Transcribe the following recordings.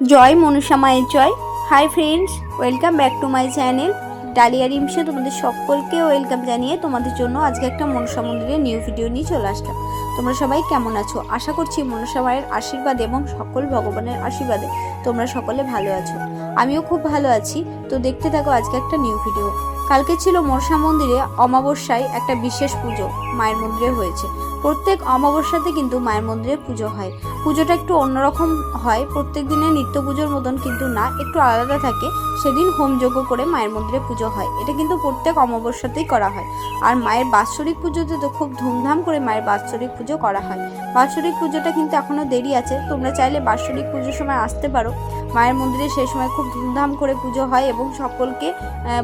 জয় মনসা মায়ের জয়। Hi friends welcome back to my channel Dalia রিমসে তোমাদের সকলকে ওয়েলকাম জানিয়ে তোমাদের জন্য আজকে একটা মনসা মন্দিরের নিউ ভিডিও নিয়ে চলে আসলাম। তোমরা সবাই কেমন আছো? আশা করছি মনসা মায়ের আশীর্বাদ এবং সকল ভগবানের আশীর্বাদে তোমরা সকলে ভালো আছো। আমিও খুব ভালো আছি। তো দেখতে থাকো আজকে একটা নিউ ভিডিও কালকে ছিল মনসা মন্দিরে অমাবস্যায় একটা বিশেষ পুজো মায়ের মন্দিরে হয়েছে। প্রত্যেক অমাবস্যাতে কিন্তু মায়ের মন্দিরে পুজো হয়। পুজোটা একটু অন্যরকম হয়। প্রত্যেক দিনে নিত্য পুজোর মতন কিন্তু না, একটু আলাদা থাকে। সেদিন হোমযজ্ঞ করে মায়ের মন্দিরে পুজো হয়। এটা কিন্তু প্রত্যেক অমাবস্যাতেই করা হয়। আর মায়ের বাৎসরিক পুজোতে তো খুব ধুমধাম করে মায়ের বাৎসরিক পুজো করা হয়। বাৎসরিক পুজোটা কিন্তু এখনও দেরি আছে। তোমরা চাইলে বাৎসরিক পুজোর সময় আসতে পারো। মায়ের মন্দিরে সেই সময় খুব ধুমধাম করে পুজো হয় এবং সকলকে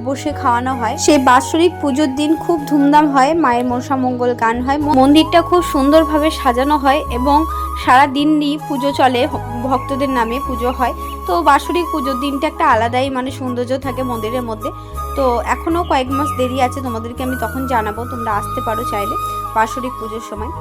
বসে খাওয়ানো হয়। সেই বাৎসরিক পুজোর দিন খুব ধুমধাম হয়, মায়ের মনসা মঙ্গল গান হয়। মন্দিরটা খুব সুন্দরভাবে সাজানো হয় এবং সারা দিনই পুজো চলে, ভক্তদের নামে পুজো হয়। তো বাৎসরিক পুজোর দিনটা একটা আলাদাই মানে সৌন্দর্য থাকে মন্দিরের মধ্যে। তো এখনও কয়েক মাস দেরি আছে তোমাদেরকে আমি তখন জানাব, তোমরা আসতে পারো চাইলে বাৎসরিক পুজোর সময়।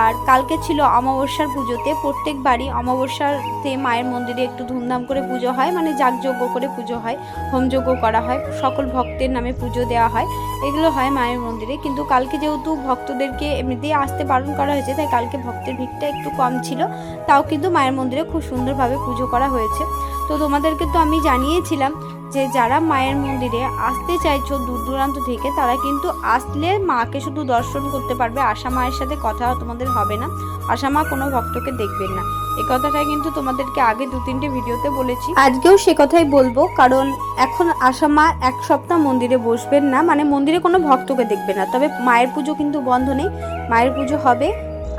আর কালকে ছিল অমাবস্যার পুজোতে প্রত্যেক বাড়ি অমাবস্যাতে মায়ের মন্দিরে একটু ধুমধাম করে পুজো হয় মানে যাগযজ্ঞ করে পুজো হয়, হোমযজ্ঞ করা হয়, সকল ভক্তের নামে পুজো দেওয়া হয়, এগুলো হয় মায়ের মন্দিরে। কিন্তু কালকে যেহেতু ভক্তদেরকে এমনিতেই আসতে বারণ করা হয়েছে, তাই কালকে ভক্তের ভিড়টা একটু কম ছিল, তাও কিন্তু মায়ের মন্দিরে খুব সুন্দরভাবে পুজো করা হয়েছে। তো তোমাদেরকে তো আমি জানিয়েছিলাম যে যারা মায়ের মন্দিরে আসতে চাইছো দূর দূরান্ত থেকে, তারা কিন্তু আসলে মাকে শুধু দর্শন করতে পারবে। আশা মায়ের সাথে কথা তোমাদের হবে না। আশা মা কোনো ভক্তকে দেখবেন না। এ কথাটা কিন্তু তোমাদেরকে আগে দু তিনটে ভিডিওতে বলেছি। আজকেও সে কথাই বলব, কারণ এখন আশা মা এক সপ্তাহ মন্দিরে বসবেন না। মানে মন্দিরে কোনো ভক্তকে দেখবে না। তবে মায়ের পুজো কিন্তু বন্ধ নেই। মায়ের পুজো হবে।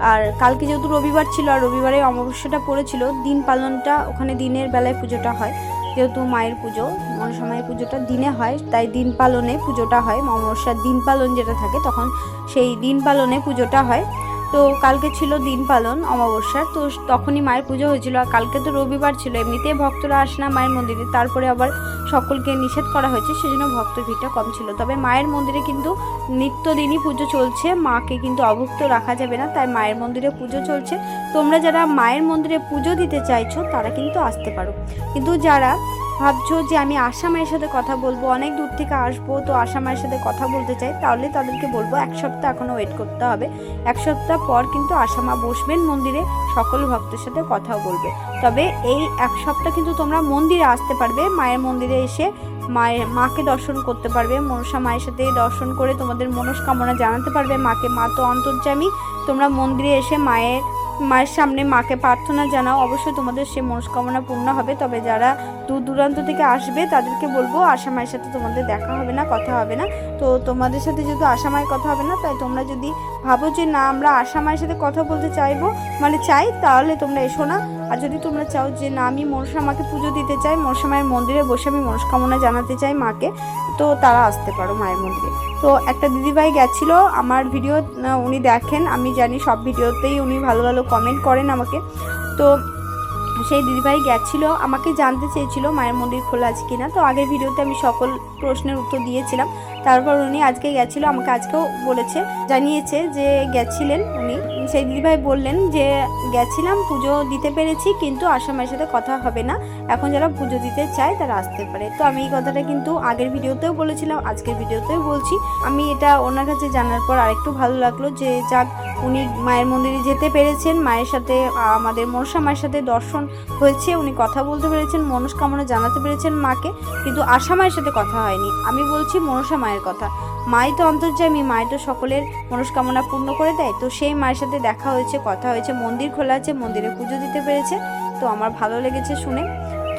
আর কালকে যেহেতু রবিবার ছিল আর রবিবারে অমাবস্যাটা পড়েছিল, দিন পালনটা ওখানে দিনের বেলায় পুজোটা হয়। যেহেতু মায়ের পুজো মনসা মায়ের পুজোটা দিনে হয়, তাই দিন পালনে পুজোটা হয়। অমাবস্যার দিন পালন যেটা থাকে, তখন সেই দিন পালনে পুজোটা হয়। তো কালকে ছিল দিন পালন অমাবস্যার, তো তখনই মায়ের পুজো হয়েছিল আর কালকে তো রবিবার ছিল। এমনিতেই ভক্তরা আসে না মায়ের মন্দিরে, তারপরে আবার সকলকে নিষেধ করা হয়েছে, সেজন্য ভক্তের ভিড়টা কম ছিল। তবে মায়ের মন্দিরে কিন্তু নিত্যদিনই পুজো চলছে, মাকে কিন্তু অভুক্ত রাখা যাবে না, তাই মায়ের মন্দিরে পুজো চলছে। তোমরা যারা মায়ের মন্দিরে পুজো দিতে চাইছো, তারা কিন্তু আসতে পারো। কিন্তু যারা ভাবছ যে আমি আশা মায়ের সাথে কথা বলব, অনেক দূর থেকে আসব, তো আশা মায়ের সাথে কথা বলতে চাই, তাহলে তাদেরকে বলব এক সপ্তাহ এখনও ওয়েট করতে হবে। এক সপ্তাহ পর কিন্তু আশা মা বসবেন মন্দিরে, সকল ভক্তের সাথে কথাও বলবে। তবে এই এক সপ্তাহ কিন্তু তোমরা মন্দিরে আসতে পারবে, মায়ের মন্দিরে এসে মায়ের, মাকে দর্শন করতে পারবে, মনসা মায়ের সাথে দর্শন করে তোমাদের মনস্কামনা জানাতে পারবে মাকে। মা তো অন্তর্যামী, তোমরা মন্দিরে এসে মায়ের মায়ের সামনে মাকে প্রার্থনা জানাও। অবশ্যই তোমাদের সে মনস্কামনা পূর্ণ হবে। তবে যারা দূর দূরান্ত থেকে আসবে, তাদেরকে বলব, আশা মায়ের সাথে তোমাদের দেখা হবে না, কথা হবে না। তো তোমাদের সাথে যেহেতু আশা মায়ের কথা হবে না, তাই তোমরা যদি ভাবো যে না, আমরা আশা মায়ের সাথে কথা বলতে চাইব মানে চাই, তাহলে তোমরা এসো না। আর যদি তোমরা চাও যে না, আমি মনসা মাকে পুজো দিতে চাই, মনসা মায়ের মন্দিরে বসে আমি মনস্কামনা জানাতে চাই মাকে, তো তারা আসতে পারো মায়ের মন্দিরে। তো একটা দিদিভাই গেছিল আমার ভিডিও উনি দেখেন, আমি জানি সব ভিডিওতেই উনি ভালো ভালো কমেন্ট করেন আমাকে। তো সেই দিদিভাই গেছিল, আমাকে জানতে চেয়েছিল মায়ের মন্দির খোলা আছে কিনা। তো আগের ভিডিওতে আমি সকল প্রশ্নের উত্তর দিয়েছিলাম। তারপর উনি আজকে গেছিল, আমাকে আজকেও বলেছে, জানিয়েছে যে গেছিলেন উনি। সেই দিদিভাই বললেন যে, গেছিলাম, পুজো দিতে পেরেছি, কিন্তু আসামের সাথে কথা হবে না। এখন যারা পুজো দিতে চায়, তারা আসতে পারে। তো আমি এই কথাটা কিন্তু আগের ভিডিওতেও বলেছিলাম, আজকের ভিডিওতেও বলছি। আমি এটা ওনার কাছে জানার পর আরেকটু ভালো লাগল যে, যাক, উনি মায়ের মন্দিরে যেতে পেরেছেন। মায়ের সাথে, আমাদের মনসা মায়ের সাথে দর্শন হয়েছে, উনি কথা বলতে পেরেছেন, মনস্কামনা জানাতে পেরেছেন মাকে, কিন্তু আশা মায়ের সাথে কথা হয়নি। আমি বলছি মনসা মায়ের কথা। মাই তো অন্তর্যামী, মাই তো সকলের মনস্কামনা পূর্ণ করে দেয়। তো সেই মায়ের সাথে দেখা হয়েছে, কথা হয়েছে, মন্দির খোলা আছে, মন্দিরে পুজো দিতে পেরেছে। তো আমার ভালো লেগেছে শুনে।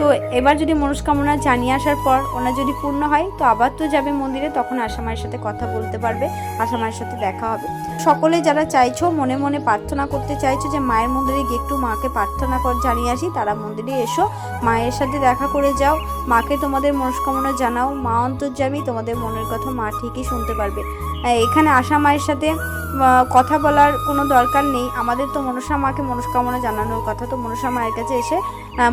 তো এবার যদি মনস্কামনা জানিয়ে আসার পর ওনার যদি পূর্ণ হয়, তো আবার তো যাবে মন্দিরে, তখন আশা মায়ের সাথে কথা বলতে পারবে, আশা মায়ের সাথে দেখা হবে। সকলে যারা চাইছো, মনে মনে প্রার্থনা করতে চাইছো যে মায়ের মন্দিরে গিয়ে একটু মাকে প্রার্থনা কর জানিয়ে আসি, তারা মন্দিরে এসো, মায়ের সাথে দেখা করে যাও। মাকে তোমাদের মনস্কামনা জানাও, মা অন্তর্যামী, তোমাদের মনের কথা মা ঠিকই শুনতে পারবে। এখানে আশা মায়ের সাথে কথা বলার কোনো দরকার নেই। আমাদের তো মনসা মাকে মনস্কামনা জানানোর কথা, তো মনসা মায়ের কাছে এসে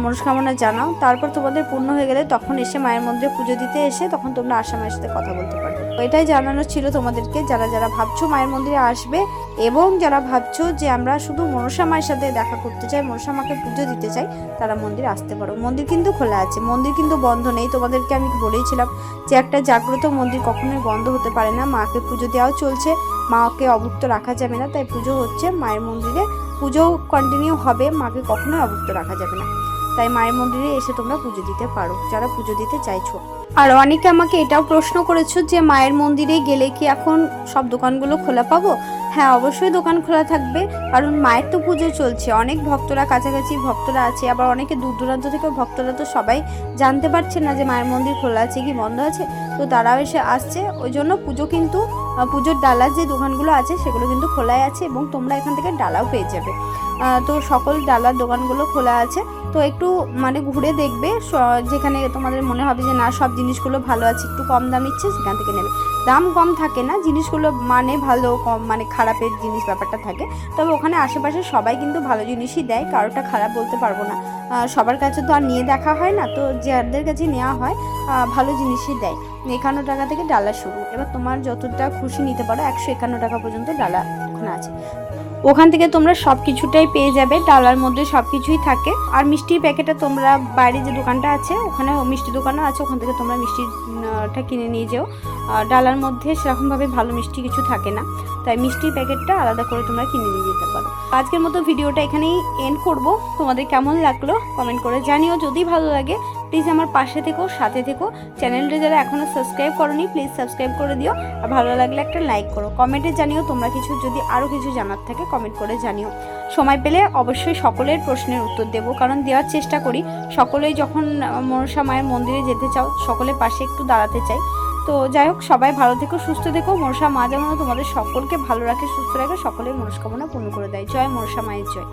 মনস্কামনা জানাও। তারপর তোমাদের পূর্ণ হয়ে গেলে তখন এসে মায়ের মধ্যে পুজো দিতে এসে তখন তোমরা আশা মায়ের সাথে কথা বলতে পারবে। এটাই জানানো ছিল তোমাদেরকে। যারা যারা ভাবছ মায়ের মন্দিরে আসবে এবং যারা ভাবছ যে আমরা শুধু মনসা মায়ের সাথে দেখা করতে চাই, মনসা মাকে পুজো দিতে চাই, তারা মন্দির আসতে পারো। মন্দির কিন্তু খোলা আছে। মন্দির কিন্তু বন্ধ নেই। তোমাদেরকে আমি বলেইছিলাম যে একটা জাগ্রত মন্দির কখনোই বন্ধ হতে পারে না। মাকে পুজো দেওয়াও চলছে। মাকে অভুক্ত রাখা যাবে না। তাই পুজো হচ্ছে মায়ের মন্দিরে। পুজো কন্টিনিউ হবে। মাকে কখনোই অভুক্ত রাখা যাবে না। তাই মায়ের মন্দিরে এসে তোমরা পুজো দিতে পারো, যারা পুজো দিতে চাইছো। আর অনেকে আমাকে এটাও প্রশ্ন করেছ যে মায়ের মন্দিরে গেলে কি এখন সব দোকানগুলো খোলা পাবো? হ্যাঁ অবশ্যই দোকান খোলা থাকবে। কারণ মায়ের তো পুজো চলছে, অনেক ভক্তরা, কাছাকাছি ভক্তরা আছে, আবার অনেকে দূর দূরান্ত থেকে ভক্তরা তো সবাই জানতে পারছে না যে মায়ের মন্দির খোলা আছে কি বন্ধ আছে। তো তারাও এসে আসছে, ওই জন্য পুজো কিন্তু পুজোর ডালার যে দোকানগুলো আছে সেগুলো কিন্তু খোলাই আছে এবং তোমরা এখান থেকে ডালাও পেয়ে যাবে। তো সকল ডালার দোকানগুলো খোলা আছে। তো একটু মানে ঘুরে দেখবে যেখানে তোমাদের মনে হবে যে না, সব জিনিসগুলো ভালো আছে, একটু কম দাম ইচ্ছে সেখান থেকে নেবে। দাম কম থাকে না, জিনিসগুলো মানে ভালো, কম মানে খারাপের জিনিস ব্যাপারটা থাকে। তবে ওখানে আশেপাশে সবাই কিন্তু ভালো জিনিসই দেয় কারোটা খারাপ বলতে পারব না। সবার কাছে তো আর নিয়ে দেখা হয় না, তো যাদের কাছে নেওয়া হয় ভালো জিনিসই দেয়। একান্ন টাকা থেকে ডালা শুরু। এবার তোমার যতটা খুশি নিতে পারো, একশো একান্ন টাকা পর্যন্ত ডালা ওখানে আছে। ওখান থেকে তোমরা সব কিছুটাই পেয়ে যাবে, ডালার মধ্যে সব কিছুই থাকে। আর মিষ্টির প্যাকেটে তোমরা বাইরে যে দোকানটা আছে, ওখানে মিষ্টি দোকানও আছে, ওখান থেকে তোমরা মিষ্টিটা কিনে নিয়ে যেও। ডালার মধ্যে সেরকমভাবে ভালো মিষ্টি কিছু থাকে না, তাই মিষ্টির প্যাকেটটা আলাদা করে তোমরা কিনে নিয়ে যেতে পারো। আজকের মতো ভিডিওটা এখানেই এন্ড করব। তোমাদের কেমন লাগল কমেন্ট করে জানিও। যদি ভালো লাগে প্লিজ আমার পাশে থেকো, সাথে থেকো। চ্যানেলটা যারা এখনও সাবস্ক্রাইব করনি, প্লিজ সাবস্ক্রাইব করে দিও। আর ভালো লাগলে একটা লাইক করো। কমেন্টে জানিও তোমরা কিছু, যদি আরও কিছু জানার থাকে, কমেন্ট করে জানিও। সময় পেলে অবশ্যই সকলের প্রশ্নের উত্তর দেবো, কারণ দেওয়ার চেষ্টা করি। সকলেই যখন মনসা মায়ের মন্দিরে যেতে চাও, সকলের পাশে একটু দাঁড়াতে চাই। তো যাই হোক, সবাই ভালো থেকো, সুস্থ থেকো। মনসা মা যেমন তোমাদের সকলকে ভালো রাখে, সুস্থ রাখে, সকলের মনস্কামনা পূর্ণ করে দেয়। জয় মনসা মায়ের জয়।